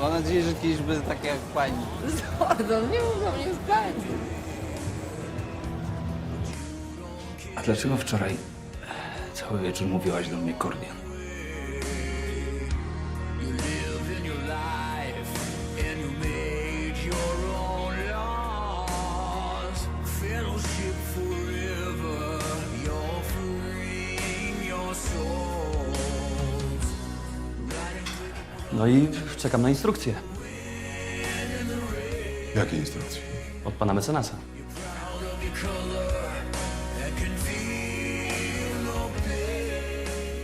Mam nadzieję, że kiedyś będę taki jak pani. Pardon, nie mogłam mnie spędzić. A dlaczego wczoraj cały wieczór mówiłaś do mnie Kordian? No i czekam na instrukcję Jakie instrukcje? od pana mecenasa.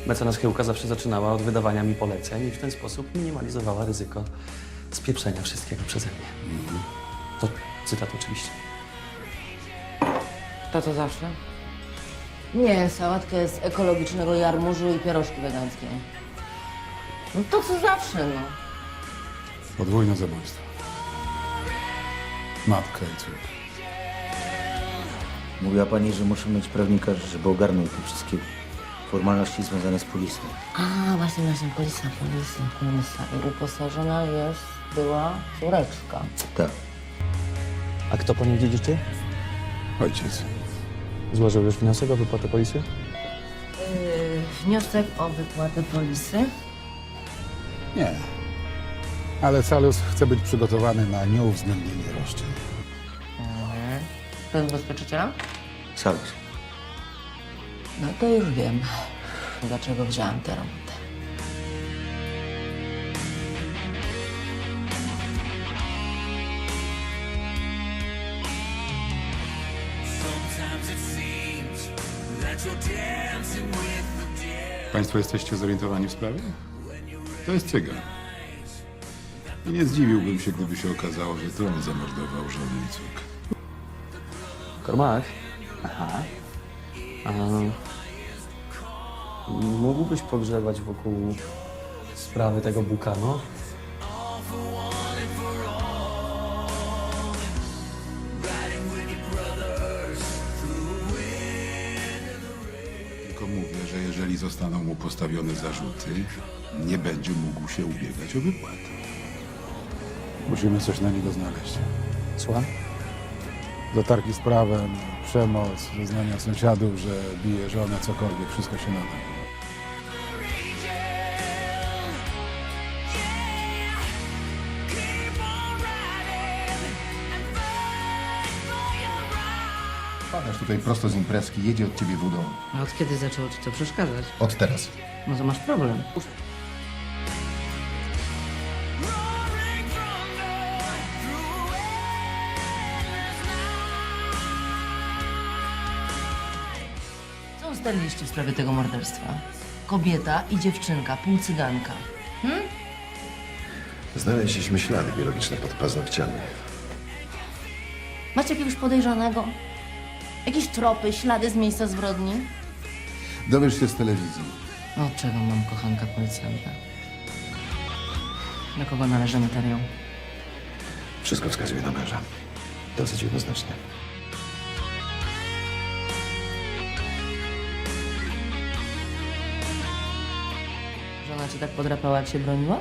Mecenas Chyłka zawsze zaczynała od wydawania mi poleceń i w ten sposób minimalizowała ryzyko spieprzenia wszystkiego przeze mnie. To cytat oczywiście. To co zawsze? Nie, sałatka z ekologicznego jarmużu i pierożki wegańskie. No to co zawsze, no. Podwójne zabójstwo. Matka i córka. Mówiła pani, że muszę mieć prawnika, żeby ogarnął te wszystkie formalności związane z policją. A, właśnie, właśnie, polisa, polisa, polisa. I uposażona jest, była córeczka. Tak. A kto po nim dziedziczy? Ojciec. Złożył już wniosek o wypłatę polisy? Yy, wniosek o wypłatę polisy. Nie. Ale Salus chce być przygotowany na nieuwzględnienie roszczeń. To jest ubezpieczyciela? Salus. No to już wiem, dlaczego wziąłem tę robotę. Państwo jesteście zorientowani w sprawie? To jest cygan. I nie zdziwiłbym się, gdyby się okazało, że to on zamordował żonę i córkę. Aha. A, mógłbyś pogrzebać wokół sprawy tego Bukano? Jeżeli zostaną mu postawione zarzuty, nie będzie mógł się ubiegać o wypłatę. Musimy coś na niego znaleźć. Słucham? Zatargi z prawem, przemoc, zeznania sąsiadów, że bije żonę, cokolwiek, wszystko się nada. Padasz tutaj prosto z imprezki, jedzie od ciebie wódą. A od kiedy zaczęło ci to przeszkadzać? Od teraz. No to masz problem. Co ustaliliście w sprawie tego morderstwa? Kobieta i dziewczynka, półcyganka. Znaleźliśmy ślady biologiczne pod paznokciami. Macie jakiegoś podejrzanego? Jakieś tropy, ślady z miejsca zbrodni? Dowiesz się z telewizji. Od czego mam kochanka policjanta? Do kogo należy materiał? Wszystko wskazuje na męża. Dosyć jednoznacznie. Żona cię tak podrapała, jak się broniła?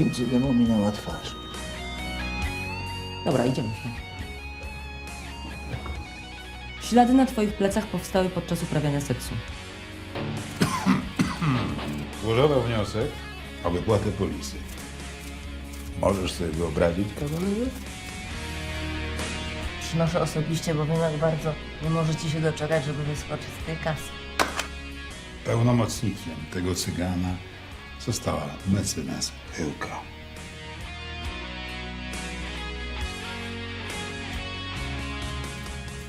Jakim cudem ominęła twarz? Dobra, idziemy. Ślady na twoich plecach powstały podczas uprawiania seksu. Złożono wniosek o wypłatę polisy. Możesz sobie wyobrazić, kawalerze? Przynoszę osobiście, bo wiem, jak bardzo nie możecie się doczekać, żeby wyskoczyć z tej kasy. Pełnomocnikiem tego cygana została mecenas Chyłka.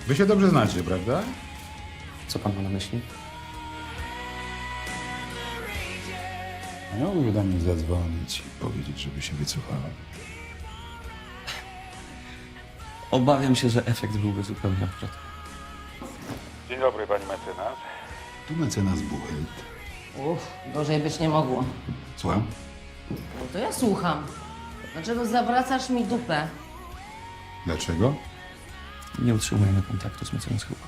Wy się dobrze znacie, prawda? Co pan ma na myśli? Mogę do mnie zadzwonić i powiedzieć, żeby się wycofała. Obawiam się, że efekt byłby zupełnie odwrotny. Dzień dobry, pani mecenas. Tu mecenas Buchelt. Uff, gorzej być nie mogło. Słucham? No to ja słucham. Dlaczego zawracasz mi dupę? Dlaczego? Nie utrzymujemy kontaktu z mecenas Chyłką.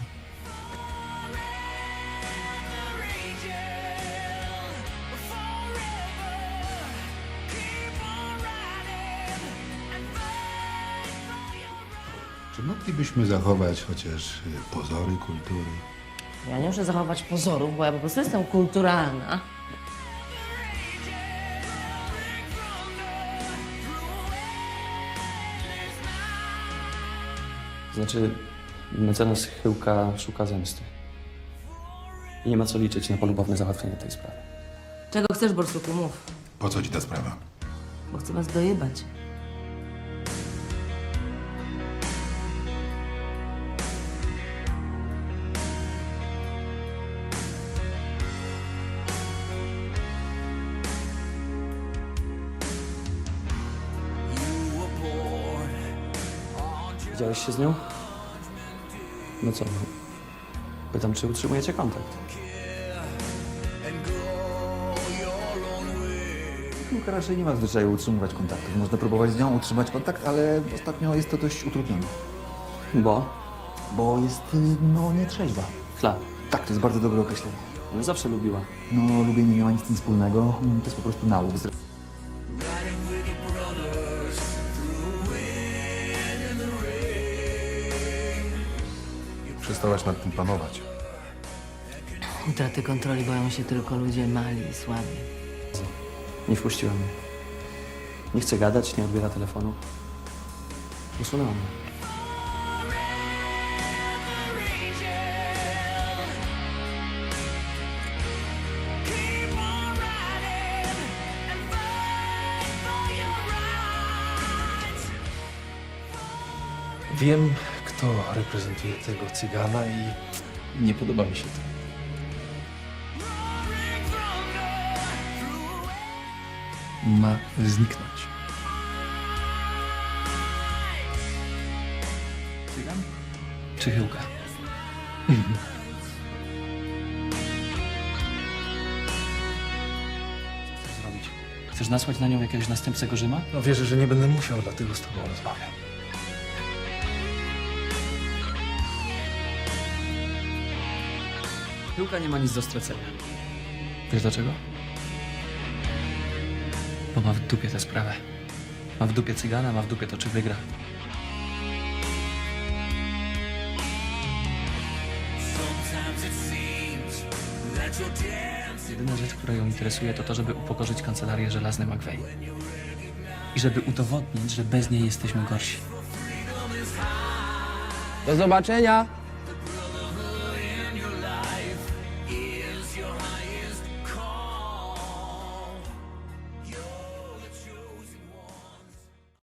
Czy moglibyśmy zachować chociaż y, pozory kultury? Ja nie muszę zachować pozorów, bo ja po prostu jestem kulturalna. Znaczy, mecenas Chyłka szuka zemsty. I nie ma co liczyć na polubowne załatwienie tej sprawy. Czego chcesz, Borsuku, mów, Po co ci ta sprawa? bo chcę was dojebać. Widziałeś się z nią? No co? Pytam, czy utrzymujecie kontakt. Chyłka raczej nie ma zwyczaju utrzymywać kontaktów. Można próbować z nią utrzymać kontakt, ale ostatnio jest to dość utrudnione. Bo? Bo jest, y, no, nietrzeźwa. Chla. Tak, to jest bardzo dobre określenie. Ona zawsze lubiła. No, lubienie nie ma nic z tym wspólnego. Mm, To jest po prostu nauk. Przestałaś nad tym panować. Utraty kontroli boją się tylko ludzie mali i słabi. Nie wpuściła mnie. Nie chce gadać, nie odbiera telefonu. Usunęła mnie. Wiem, kto reprezentuje tego cygana i nie podoba mi się to. Ma zniknąć. Cygan? Czy Chyłka? Co chcesz zrobić? Chcesz nasłać na nią jakiegoś następcego Rzyma? No wierzę, że nie będę musiał, dlatego z tobą rozmawiam. Chyłka nie ma nic do stracenia. Wiesz dlaczego? Bo ma w dupie tę sprawę. Ma w dupie cygana, ma w dupie to, czy wygra. Jedyna rzecz, która ją interesuje, to to, żeby upokorzyć kancelarię żelazny McVeigh. I żeby udowodnić, że bez niej jesteśmy gorsi. Do zobaczenia!